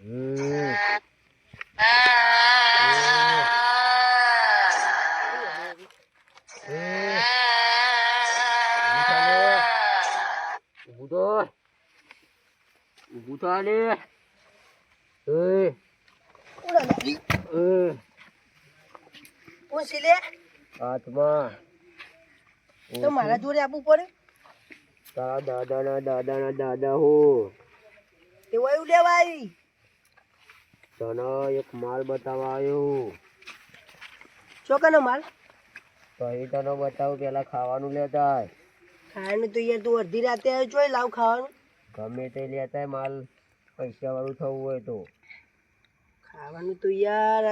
હમ. હમ. ઊભું થા લે. ઊભું થા લે. એ, એ, લે હાથમાં તો મારા જોડે આપવું પડે તારા દાદાના દાદાના દાદા હો એવું એવું લેવા આવી તને એક માલ બતાવવા આવ્યો ચોકાનો માલ? પછી તને બતાવું પેલા ખાવાનું લેતા ખાવાનું તો યાર તું અડધી રાતે આવ્યો ચોય લાવ ખાવાનું. ગમે તે લેતા માલ પૈસા વાળું થવું હોય તો. ખાવાનું તો યાર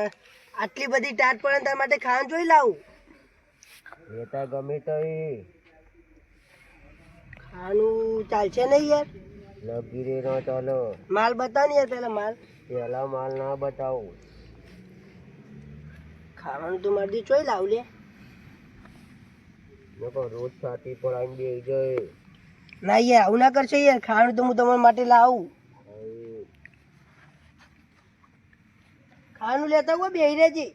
આટલી બધી ટાટ પડે તાર માટે ખાવાનું જોઈ લાવું. લેતા ગમે તો. ખાવાનું ચાલશે નહીં યાર. લગીરે ન ચાલો. માલ બતાવ ને યાર પેલા માલ. પેલા માલ ના બતાવો. ખાવાનું તો મારી ચોઈ લાવ લે નકર રોજ સાથી પર આવીને બે જાય. ના યાર આવું ના કરશે યાર ખાવાનું તો હું તમારા માટે લાવું. ખાવાનું લેતા હોય બેહી રહેજે.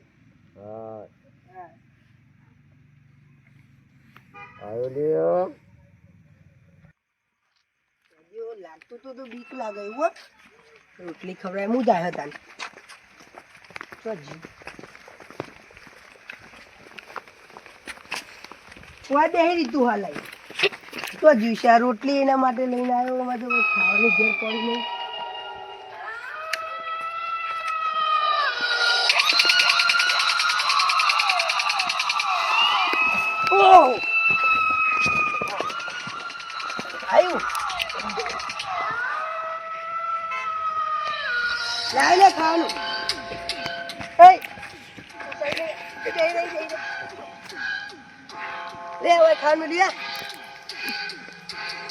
હા. આવ્યો લ્યો. લાગતું તો તો બીક લાગે એવું. રોટલી ખવડાય મુદાય હતા રોટલી એના માટે લઈને આવ્યો, એમાં તો ખાવાની ઘેર પડી નહીં. આવ્યું લાવી લે ખાવાનું લે હવે ખાવાનું લે.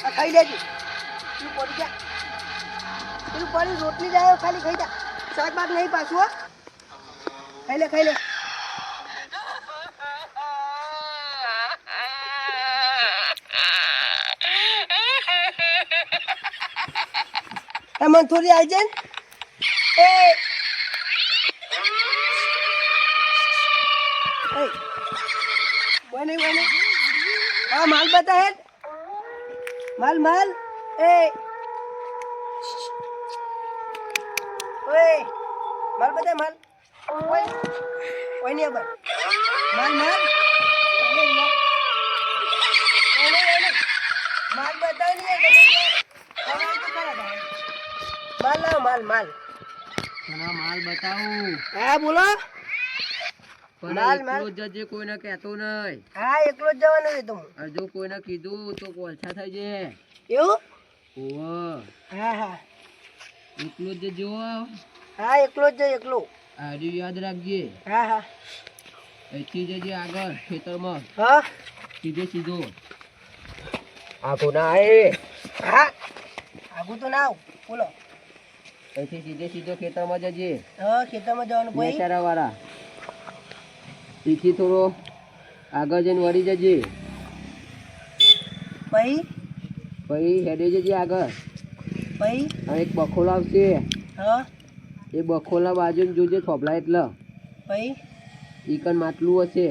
આ ખાઈ લેજો. તું પડી જા પેલું પડી? રોટલી જાય ખાલી ખાઈ જા. શાક બાક નહીં પાછું હો. ખાઈ લે ખાઈ લે. મને થોડી આવી જાય ને. બને બને હા માલ બતા હે માલ માલ એ ઓય માલ બતા માલ ઓય ઓય ને અબર માલ માલ. માલ બતાવ. ખાવાનું તો ખરા તારે. માલ બતાવું. હા બોલો. પણ માલ, માલ. જ જજે કોઈને કહેતો નહીં. હા એકલો જ જવાનો છે તું જો કોઈને કીધું તો કોલછા થઈ જાય. એવું? ઓવ હા હા. એકલો જ જજો. હા એકલો જ એકલો. આજે યાદ રાખજે. હા હા. અહીંથી જજે આગળ ખેતરમાં. હા. સીધે સીધો. આખો ના આવે. હા. આગું તો ના આવ. બોલો. અહીંથી સીધે સીધો ખેતરમાં જજે. હા ખેતરમાં જવાનું ભાઈ. નેચારા વાળા તેથી થોડો આગળ જઈને વળી જજે. ભાઈ પછી હેડે જજે આગળ. ભાઈ. અને એક બખોલો આવશે. હા. એ બખોલા બાજુ જોજે થોભલા એટલે. ભાઈ. ચિકન માટલું હશે.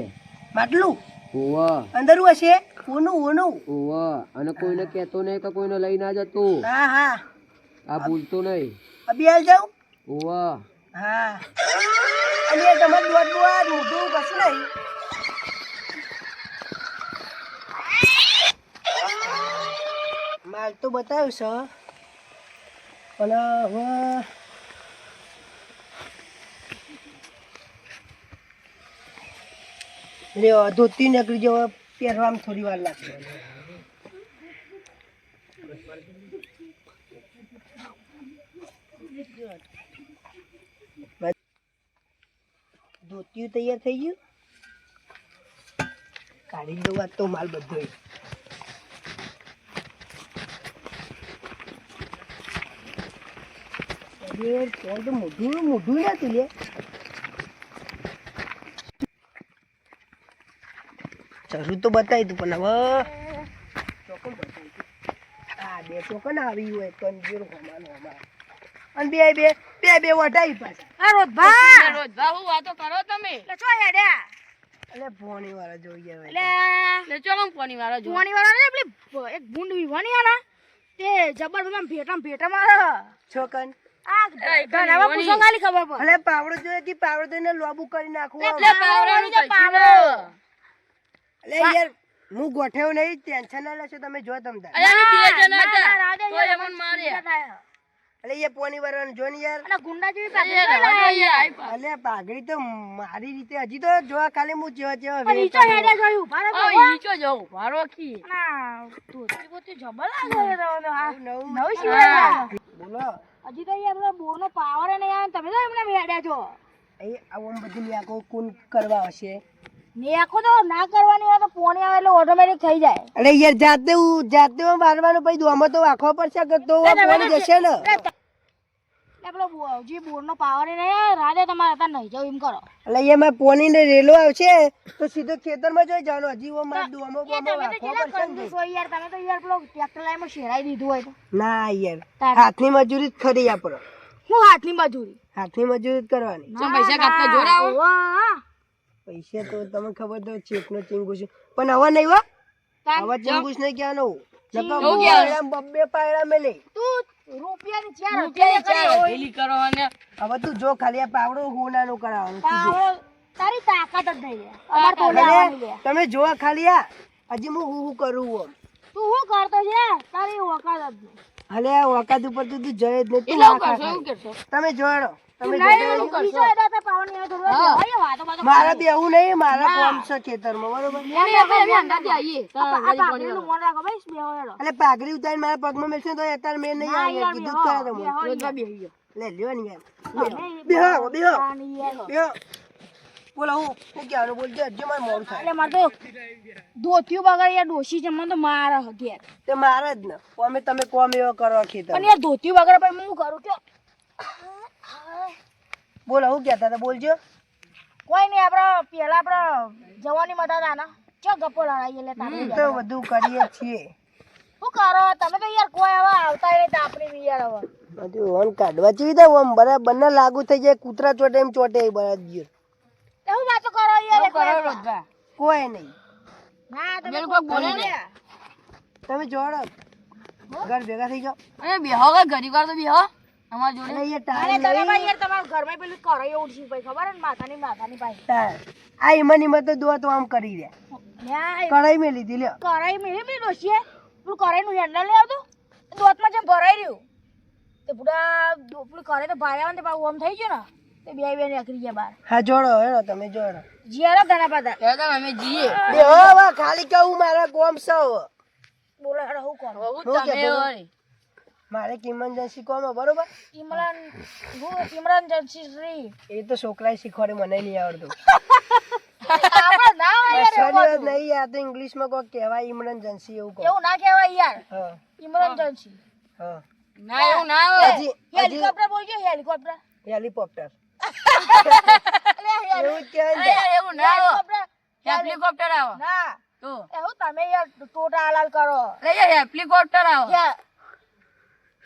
માટલું? ઓવ. અંદર હશે? ઓવ. અને કોઈને કહેતો નહીં કે કોઈને લઈ ના જતો. હા હા. આ ભૂલતો નહીં. અભી હાલ જાઉં? ઓવ હા. અને એ તમારે દોડ દોડ મોઢું કશું નહીં. માલ તો બતાવ્યું છે. પણ હવે લ્યો ધોતી નીકળી જેવો પહેરવામાં થોડી વાર લાગશે. ધોતિયું તૈયાર થઈ ગયું. કાઢી દઉં તો માલ બધો. મોઢું મોઢું નથી લે. જરૂર તો બતાવી તું, પણ હવે ચોકન બતાવી. આ બે ચોકન આવી હોય, તો અને બે. બે બે વટાઈ પાછા. આ રોજભા. રોજ હું વાતો કરો તમે? એટલે ચો હેડ્યા એટલે ફોની વાળા જોઈએ એટલે એટલે એટલે ચોકમ કોની વાળા જોઈએ જુવાની વાળા ને પેલી એક ગુંડ વિવાની આ તે જબર બધા ભેટા ભેટા મારે. છોકન. પાવડો જોઈએ કે પાવડો ને લોબુ કરી નાખવું. એટલે યાર હું ગોઠવ્યો નહીં ટેન્શન ના લેશો તમે જો તમ અલે એ પોની યાર. ગુંડા જેવી યાર. અલે પાઘડી તો મારી રીતે હજી તો જોવા ખાલી હું જેવા જેવા પણ નીચે તો કી ના ધોતી બોતી જબર લાગે આ નવું નવી બોલો. હજી તો યાર પેલો પાવર ય નહીં તમે તો એમને હેડ્યા છો. એ આવું બધી આખો કુન કરવા હશે. નેખો તો ના કરવાની હોય તો પોણી આવે એટલે ઓટોમેટિક થઈ જાય. અરે યાર જાતે હું જાતે હું મારવાનું પછી દોમો તો આખો પડશે કે તો પોણી જશે ને? જે બોરનો પાવર એ નહીં રાતે તમારે ત્યાં નહીં જાવ એમ કરો. એટલે એમાં પોની ને રેલો આવશે તો સીધો ખેતરમાં જોઈ જવાનું. હજી હું માર દોમો એ વાખવા પડશે યાર? તમે તો યાર પેલો ટ્રેક્ટર લાઈમાં શેરાઈ દીધું હોય તો. ના યાર. હાથની મજૂરી જ ખરી આપણો. હું હાથની મજૂરી. હાથની મજૂરી જ કરવાની. પૈસા કાપતા જોડાવો વાહ પૈસા તો તમે ખબર તો ચેકનો ચિંગુસ પણ હવે નહીં હો. હવે ચીંગુસ નહીં કહેવાનું નકર બબ્બે પાયડા મેલે તું રૂપિયાની ચાર રૂપિયા ચાર કરી કરો અને હવે તું જો ખાલી આ પાવડો હોનાનું કરાવવાનું તું તારી તાકાત જ નહીં અમાર તો તમે જો ખાલી આ. હજી હું હું હું કરું હું તું હું કરતો છે? તારી ઓકાત જ નહીં. હલે ઓકાત ઉપર તો તું જય જ નહીં. તમે જોડો. મારા બે એવું નહીં મારા કોમ છે ખેતરમાં બરોબર? પાઘરી ઉતારી ભાઈ એટલે પાઘડી મારા પગમાં મેળશે તો અત્યારે મેં નહીં આવે કીધું કરે તમે લે લ્યો ને યાર. બેહો બેહો બેહો બોલા હું હું કહેવાનું બોલજો હજુ મારે મોડું થાય. એટલે મારે તો ધોતિયું બગાડી યાર ડોશી છે મને તો મારે ઘેર તે મારે જ ને. અમે તમે કોમ એવો કરો ખેતર પણ યાર ધોતિયું બગાડે પછી હું કરું કયો? બોલો હું કહેતા હતા બોલજો. કોઈ નહીં આપણે પેલા આપણે જવાની મદદ આના. ચો ગપ્પો લડાઈએ લે તારે તો બધું કરીએ છીએ. શું કરો તમે તો યાર કોઈ હવે આવતા નહીં આપણી બી યાર હવે. બધું ઓન કાઢવા જેવી તો ઓમ બરાબર બંને લાગુ થઈ જાય કૂતરા ચોટે એમ ચોટે એ બરાબર. ગયો એવું વાતો કરો યાર કરો વાર. કોઈ નહીં. ના તમે કોઈ બોલે ને તમે જોડો. ઘર ભેગા થઈ જાઓ. અરે બેહો ઘડી વાર તો બેહો. અમારા જોડે? અરે તમે ભાઈ યાર તમારા ઘરમાં પેલું કરો એવું છે ભાઈ ખબર ને માથાની માથાની ભાઈ? આ ઈમાની મત દો તો આમ કરી ન્યા કઢાઈ મેં લીધી લ્યો. કરાઈ મેલી મેલી તું પેલું કરાઈનું હેન્ડલ લઈ આવતું. દોતમાં જે ભરાઈ રહ્યું. તે બુડા પેલું કરે તો ભારે આવે ને તે પાછું આમ થઈ ગયો ને તે બે બે નીકળી ગયા બાર હા જોડો હેડો તમે જોડો. જીયારો ઘણા બધા તો અમે જીએ. બે હવે ખાલી કહું મારા છે હવે બોલો હેડો હું કરો? હું તમે? વળી. મારે એક ઇમરજન્સી કોમ બરોબર? ઇમરાન હું ઇમરાન જનસી શ્રી. એ તો છોકરાએ શીખવાડે મને નહીં આવડતું. આપણે ના યાર અસલી એવું વાત નહીં આ તો ઇંગ્લિશમાં કોઈ કહેવાય ઇમરજન્સી એવું કહો એવું ના કહેવાય યાર. હા. ઇમરાન હા. ના એવું ના આવે હજી હજી હેલિકોપ્ટર બોલજો હેલિકોપ્ટર. હેલિકોપ્ટર એવું કહેવાય એવું ના આવે હેલિકોપ્ટર હેલિકોપ્ટર ના. તો. એવું તમે યાર ટોટા હાલાલ કરો. હેલિકોપ્ટર આવે.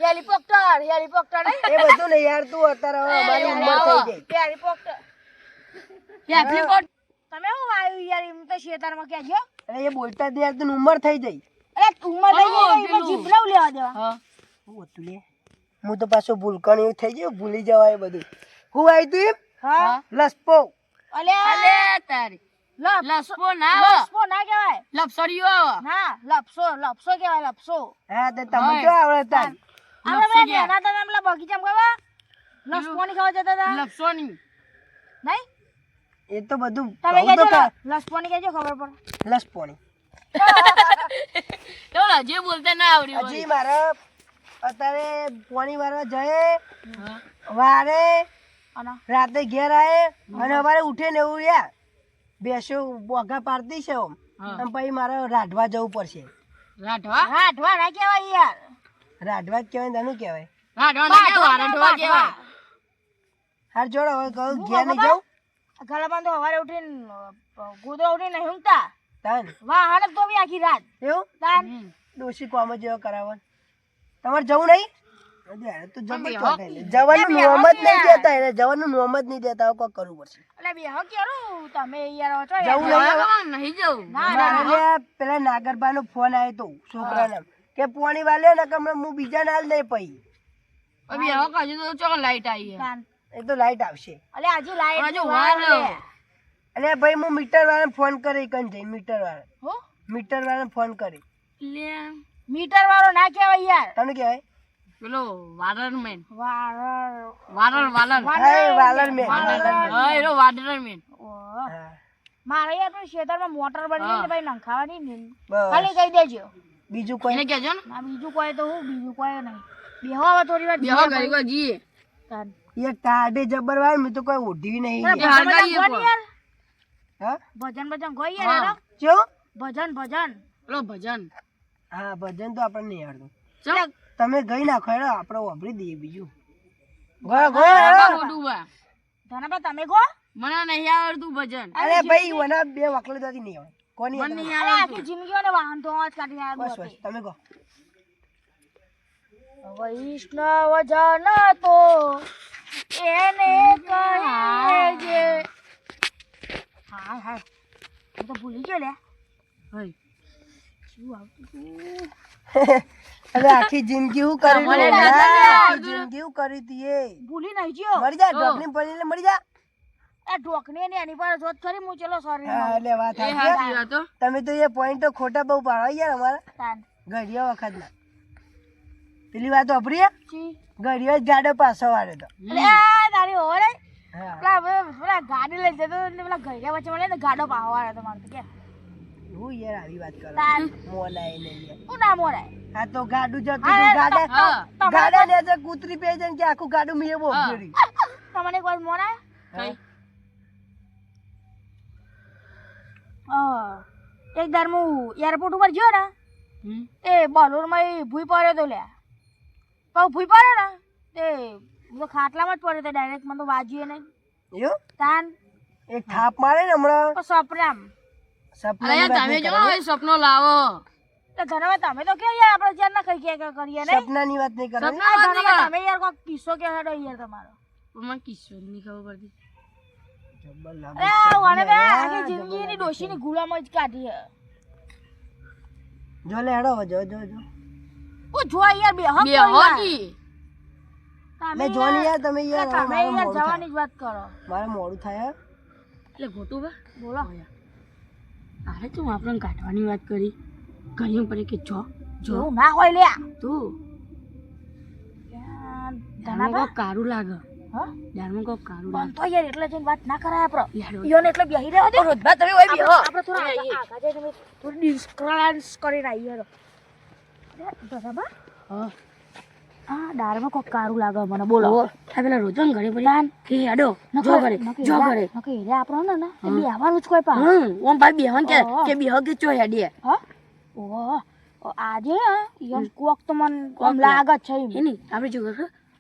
Helicopter helicopter. એ બધું ને યાર તું અત્યારે હવે મારી ઉંમર થઈ ગઈ. હેલિકોપ્ટર. હેલિકોપ્ટર. તમે હું આવ્યું યાર એમ તો શેતારમાં કહેજો અરે એ બોલતા દે યાર તું ઉંમર થઈ ગઈ. અરે ઉંમર થઈ ગઈ હા, એમાં પેલું. લેવા દેવા. હા. હું હતું લે. હું તો પાછો ભૂલકણ એવું થઈ ગયું ભૂલી જવાય બધું. હું આવી તું એમ? હા. લસપો. અલે. અલે તારી. લપસો લસપો ના લપસો ના કહેવાય. લપસડીઓ આવે. ના લપસો લપસો કહેવાય લપસો. હા તો તમે જો આવડે તાર આપણે બે નાના હતા ને પેલા બગીચામાં ખબર? લસપોની ખાવા જતા હતા? લપસોની. નહીં? એ તો બધું તમે કહું કહેજો લસપોની કહેજો ખબર પડે. લસપોની એવું હજી બોલતા ના આવડ્યું હજી મારા અત્યારે પોણી વારવા જાય વારે રાતે ઘેર આવે અને અમારે ઉઠે ને એવું યાર બેસો બોગા પાડતી છે અને પછી મારે રાઢવા જવું પડશે. રાઢવા? રાઢવા ના કહેવાય યાર. રાઢવા જ કહેવાય ને કહેવાય. હાર જોડો હવે કહું ઘેર નહીં જાઉં? ઘરમાં તો સવારે ઉઠીને ગોદરા ઉઠીને નહીં ઊંઘતા તાન. વાહ હાડક તો બી આખી રાત. એવું? તાન. ડોશી કોમ જેવો કરાવવા તમારે જવું નહીં. જવાનું નોમ જ. નહીં દેતા એને જવાનું નોમ જ નહીં દેતા કોક કરવું પડશે. એટલે બેહો કેરું તમે યાર જવું નહીં. જવા. ના પેલા નાગરબા નો. ફોન આવ્યો તો છોકરાને. કે પોણી વાલે ને કે હું બીજા નાલ નહીં પઈ હવે હવે કાજુ તો ચોક લાઈટ આવી એ તો લાઈટ આવશે. અલે આજુ લાઈટ આજુ વાર અલે ભાઈ હું મીટર વાળાને ફોન કરી કન જઈ મીટર વાળા હો? મીટર વાળાને ફોન કરી. લે મીટર વાળો ના કહેવાય યાર. તને કહેવાય? પેલો વાડરમેન વાર વાડર વાલર હે વાલર મેન હા એનો વાડરમેન. મારે યાર પેલું ખેતરમાં મોટર બની ને ભાઈ નંખાવાની ને ખાલી કહી દેજો. બીજું એને કોઈ કહેજો ને. ના બીજું કોઈ તો હું બીજું કોઈ નહીં. બેહો હવે થોડી વાર બેહો ઘરે વાર જી. એ ટાઢે જબર ભાઈ મેં તો કોઈ ઉઢી નહીં. હા? ભજન ભજન ગો યાર હા. ચો ભજન ભજન. લો ભજન. હા ભજન તો આપણને નહીં આવડતું. ચમ. તમે ગઈ નાખો હેડો આપણે વાપરી દઈએ બીજું. ગો ગો ધનાબા તમે ગો. મને નહીં આવડતું ભજન. અરે ભાઈ મને બે વકલે તો નહીં આવડે કોની મને આવડે? નહીં અરે આવડતું આખી વાહન તો આજ કાઢી બસ બસ તમે કહો વૈષ્ણવ જન તો એને કહેજે હા હા હું તો ભૂલી ગયો લે હઈ. શું આવતું અરે આખી જિંદગી હું કરી આખી. જિંદગી હું કરી દીએ. ભૂલી નહીં ગયો. મરી જા ડોકની પડીને મરી જા. આ ઢોકણી ને એની પર જોત કરી હું ચલો સોરી હા, એટલે વાત સાચી. હાચી તમે તો એ પોઈન્ટ તો ખોટા બહુ પાડો યાર અમારા. તાન. ઘડિયા વખત ના પેલી વાત ઘડિયો જ ગાડો પાછો વાળે તો. અરે તારી ઓરે પેલા પેલા ગાડી લઈ જતો ને પેલા ઘડિયા વચ્ચે મળે ને ગાડો પાવા તો મારે તો કે. હું યાર આવી વાત કરો. મોલાય નહીં હું ના મોરાય આ તો ગાડું જતું ગાડા ગાડા ને જે કૂતરી પે છે ને કે આખું ગાડું મેં બહુ ફેરી તમને કોઈ મોરાય કઈ? હા એક દાર હું એરપોર્ટ ઉપર ગયો ને એ બોલોરમાં એ ભૂઈ પડ્યો તો લ્યા. પણ ભૂઈ પડ્યો ને તે હું તો ખાટલામાં જ પડ્યો તો ડાયરેક્ટ મને તો વાજ્યો નહીં. એવું? તાન. એક થાપ મારે ને હમણાં? સપનામ અરે તમે જો. સપનો લાવો. તો ધનવા તમે તો કે યાર આપણે જ્યાં ના કઈ કે કરીએ ને સપનાની વાત નહીં કરો સપના. તમે યાર કોઈ કિસ્સો કે હેડો યાર તમારો? મને કિસ્સો નહીં ખબર પડતી. અરે વાને બે આખી જિંદગીની ડોશીની ગુલામ જ કાઢી હે. જો લે હેડો જો જો જો. હું જો યાર બે હક બે હોતી તમે જો યાર તમે યાર તમે યાર જવાની જ વાત કરો. મારે મોડું થાય એટલે ખોટું બા બોલો. અરે તું આપણને કાઢવાની વાત કરી. ઘણી પડે કે જો જો. ના હોય લે તું. તને કારું લાગે. હા? દારમાં કોક કારું પણ તો યાર એટલે જઈને વાત ના કરાય આપણો યાર, એટલે બેહી રહેવા દે. રોજબા તમે ઓય બેહો. આપણે થોડા આગા- આગા જઈને અમે થોડી ડિસ્કરન્સ કરીને? હા. કોક કારું લાગે મને બોલો. આ પેલા રોજન ઘરે પડી. કે અડો જો કરે જો કરે નકર હીરા આપણો ને એ બેહવાનું જ કોઈ પા હમ ઓમ ભાઈ બેહન કે. કે બેહો કે ચો હેડીએ હા? ઓહો આજે હે, કોક તો મન કોક આમ લાગે જ છે. હે આપણે જો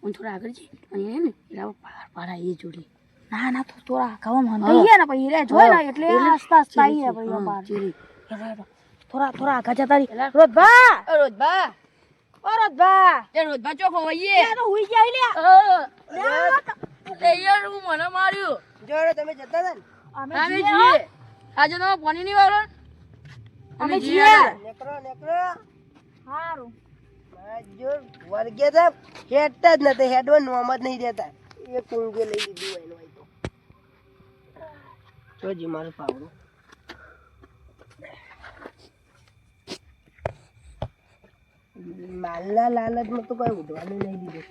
હું થોડા આગળ જઈ અને હે ને એટલે પાર પાડા એ જોડી. ના ના તો થોડા કહો મન થઈ ગયા ને પછી હીરે જોઈ ને એટલે આસ્તા આસ્તા આવીએ પછી હેડો. થોડા થોડા આગળ જતા રહી. રોજભા! ઓ રોજબા ઓ રોજભા! એ રોજબા ચો ખોવાઈએ લે હુઈ ગયા લ્યા એ યાર હું મને માર્યું. જો તમે જતા હતા ને? અમે. જીએ આજે તમે પાણી નહીં વાળો અમે નેકરો નેકરો હારું. જો વર્ગે તો હેડતા જ નથી, હેડવા નોમ જ નહીં દેતા. એ કુંગે લઈ લીધું એનું તો. જોજી મારું પાવડું. માલના લાલચમાં તો કઈ ઉઠવાનું નહીં દીધું.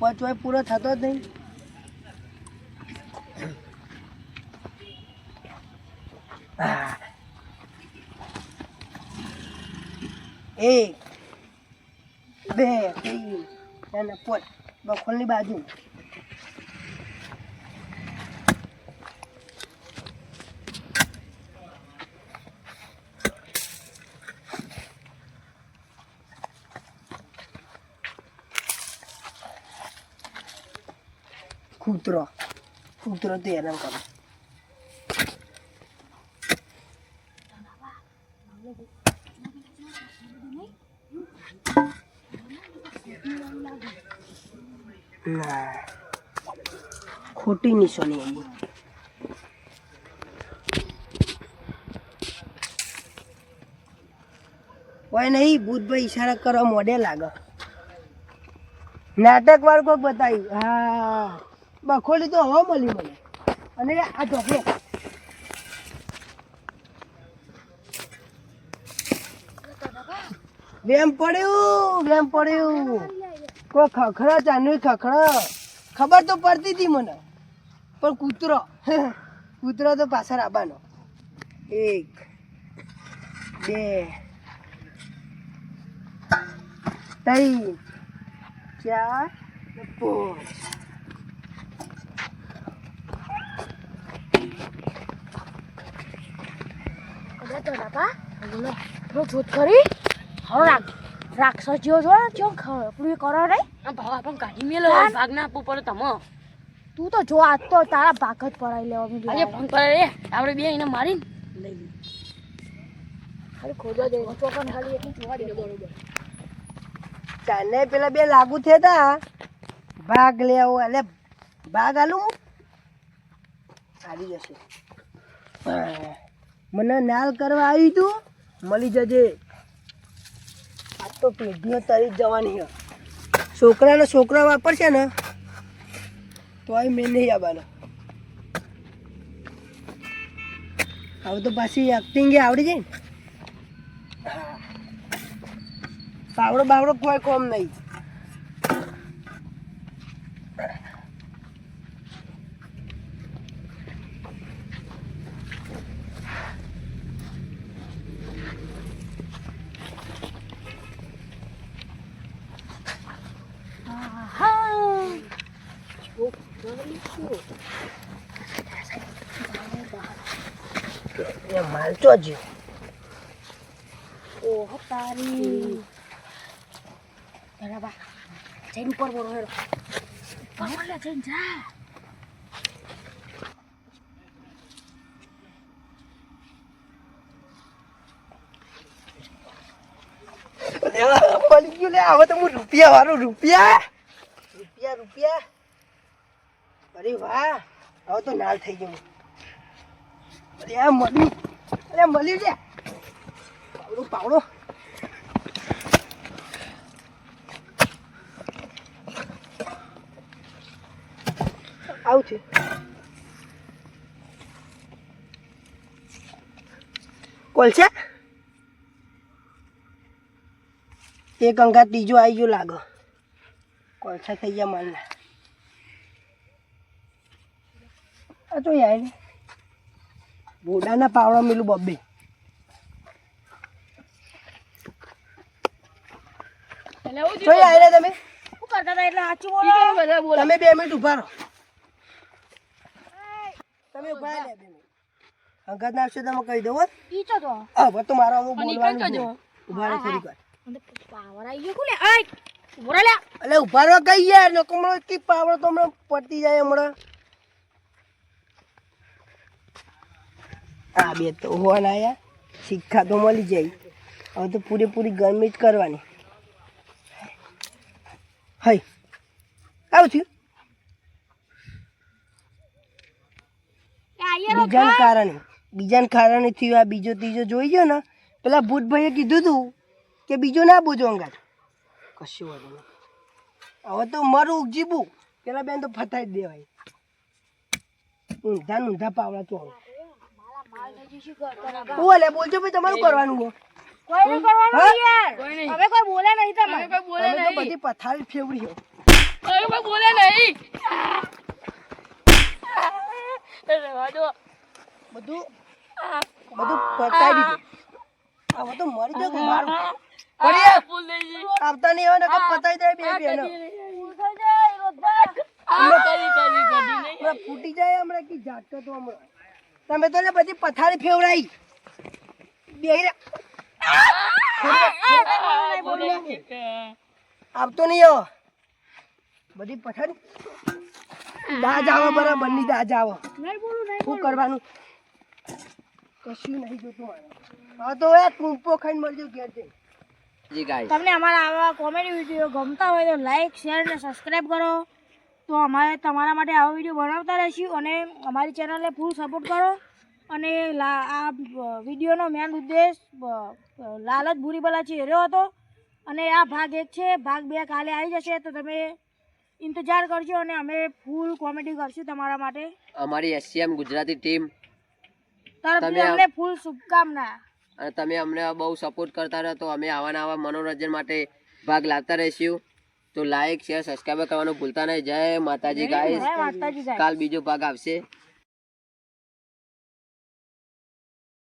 પાંચ. વાય પૂરો થતો જ નહીં Ah. એક બે ત્રણ ચાર ને પાંચ બખોલની બાજુ કૂતરો કૂતરો તો હેરાન કરે ખોટી નિશાની આવી કોઈ નહીં, ભૂતભાઈ ઈશારા કરવા મોડે લાગે. નાટક વાળું કોઈક બતાવ્યું હા. બખોલી તો હવા મળી મને. અને આ ઢોકળે. વેમ પડ્યું વેમ પડ્યું. કોઈ ખખડા ચાનું ખખડા. ખબર તો પડતી હતી મને. પણ કૂતરો. કૂતરો તો પાછળ આવવાનો એક, બે, ત્રણ, ચાર, પાંચ. તો બાપા પેલો જોત કરી. હવે રાખ રાક્ષસ જેવો જો જો એ કરો રે. આ ભાવ આપણને કાઢી મેલો ભાગ ના આપવો પડે તમો. તું તો જો આજ તો તારા ભાગ જ પડાવી લેવા મેં આજે ફોન કરે રે. આપણે બે એને મારી લઈ લે. ખાલી ખોદવા દે ચોકન ખાલી એટલું જોવા દે બરોબર. ચાને પેલા બે લાગુ થયા ભાગ લેવો એટલે ભાગ આલું આવી જશે. હા. મને નાલ કરવા આવ્યું તું. મળી જજે. તો પેઢીઓ તરી જવાની છે. છોકરા વાપરશે ને, તોય મેં નહીં આવવાના. હવે તો પાછી એક્ટિંગ આવડી જાય ને. બાવડો બાવડો કોઈ કોમ નહીં. ચોજ્યો ઓહો તારી. બરાબર જઈને ઉપર બોલો હેરો બરાબર લે જઈને જા. મળી ગયું લે હવે તો હું રૂપિયા વાળું રૂપિયા? રૂપિયા રૂપિયા? અરે વાહ હવે તો નાલ થઈ ગયું. અરે આ મળ્યું અરે, મળ્યું છે. પાવડો પાવડો. આવું છે. એક અંગાત ત્રીજો આવી ગયો લાગો. કોલસા થઈ ગયા માલના. આ તો યાર. બોડાના પાવડા મેલું બબ્બે. તો યાર તમે? શું કરતા હતા? એટલે સાચું બોલો. તમે બે મિનિટ ઊભા રહો. તમે ઊભા રહો બે મિનિટ. અંગાત ના આવશે તમે કહી દઉં હો. ઈ તો તો હવે તો મારો હું બોલવાનું. ઊભા રહો થોડીક વાર. મને પાવર આવી ગયો કોલે આય બોરા લે એટલે ઊભા રહો કઈ યાર લોકો હમણાં કી પાવડો તો હમણાં પટી જાય હમણાં. આ બે તો હોવાના આયા સિક્કા તો મળી જાય. હવે તો પૂરેપૂરી ગરમી જ કરવાની. હઈ, આવું થયું. બીજાને કારણે બીજાને કારણે થયું આ બીજો ત્રીજો જોઈ ગયો ને, પેલા ભૂતભાઈએ કીધું તું કે બીજો ના બોજો અંગાત. કશું વાંધો નહીં. હવે તો મારું ઉગજીબું. પેલા બેન તો ફતાઈ દેવાય. ઊંધા ઊંધા પાવડા તો હું લે બોલજો ભાઈ તમારું કરવાનું હો કોઈ નહીં કરવાનું યાર. કોઈ નહીં. હવે કોઈ બોલે નહીં તમે હવે કોઈ બોલે તમે તો બધી પથારી ફેવડી હો હવે કોઈ બોલે નહીં. રહેવા દો બધું બધું પતાઈ દીધું હવે તો મરી જાય મારું. આવતા નહીં હોય ને કે પતાઈ દે બે બેનો નહીં. ફૂટી જાય હમણાં કી ઝાટકો તો હમણાં. તમે તો ને બધી પથારી ફેવરાઈ. બેહી આવતો નહીં આવો. બધી પથારી. દાજ આવો બરાબરની દાજ આવો. બોલું શું કરવાનું? કશું નહીં જોતું મારે હા તો એ ટૂંપો ખાઈને મળજો ઘેર જઈ તમને અમારા આવા કોમેડી વીડિયો ગમતા હોય તો લાઈક શેર અને સબસ્ક્રાઈબ કરો. તો અમારે તમારા માટે આવા વીડિયો બનાવતા રહીશું અને અમારી ચેનલને ફૂલ સપોર્ટ કરો. અને આ વિડીયોનો મેન ઉદ્દેશ લાલચ બુરી છે હેર્યો હતો. અને આ ભાગ એક છે ભાગ બે કાલે આવી જશે તો તમે ઇંતજાર કરજો અને અમે ફૂલ કોમેડી કરશું તમારા માટે. અમારી એસસીએમ ગુજરાતી ટીમ તરફથી અમને ફૂલ શુભકામના. અને તમે અમને બહુ સપોર્ટ કરતા રહો તો અમે આવા નવા મનોરંજન માટે ભાગ લાવતા રહીશું. તો લાઈક શેર સબસ્ક્રાઈબ કરવાનું ભૂલતા નહીં. જય માતાજી ગાઈસ ગાય કાલ બીજો ભાગ આવશે.